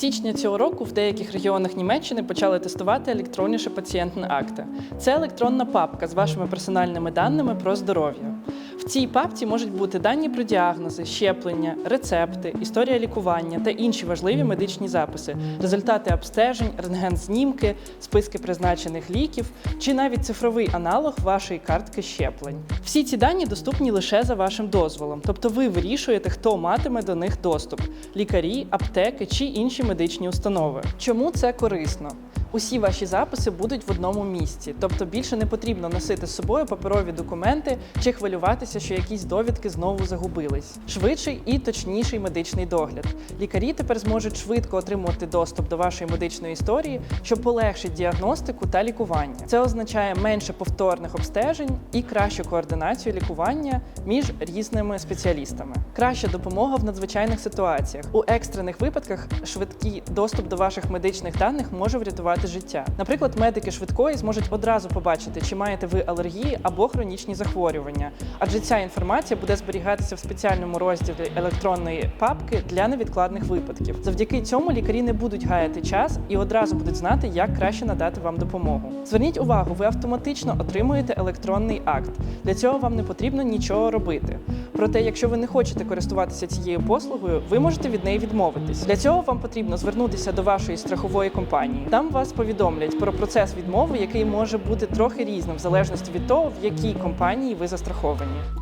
січня цього року в деяких регіонах Німеччини почали тестувати електронніше пацієнтне акти. Це електронна папка з вашими персональними даними про здоров'я. В цій папці можуть бути дані про діагнози, щеплення, рецепти, історія лікування та інші важливі медичні записи, результати обстежень, рентген-знімки, списки призначених ліків чи навіть цифровий аналог вашої картки щеплень. Всі ці дані доступні лише за вашим дозволом, тобто ви вирішуєте, хто матиме до них доступ лікарі, аптеки чи інші медичні установи. Чому це корисно? Усі ваші записи будуть в одному місці, тобто більше не потрібно носити з собою паперові документи чи хвилюватися, що якісь довідки знову загубились. Швидший і точніший медичний догляд. Лікарі тепер зможуть швидко отримувати доступ до вашої медичної історії, що полегшить діагностику та лікування. Це означає менше повторних обстежень і кращу координацію лікування між різними спеціалістами. Краща допомога в надзвичайних ситуаціях. У екстрених випадках швидкий доступ до ваших медичних даних може врятувати життя. Наприклад, медики швидкої зможуть одразу побачити, чи маєте ви алергії або хронічні захворювання, адже ця інформація буде зберігатися в спеціальному розділі електронної папки для невідкладних випадків. Завдяки цьому лікарі не будуть гаяти час і одразу будуть знати, як краще надати вам допомогу. Зверніть увагу, ви автоматично отримуєте електронний акт. Для цього вам не потрібно нічого робити. Проте, якщо ви не хочете користуватися цією послугою, ви можете від неї відмовитись. Для цього вам потрібно звернутися до вашої страхової компанії. Там вас повідомлять про процес відмови, який може бути трохи різним в залежності від того, в якій компанії ви застраховані.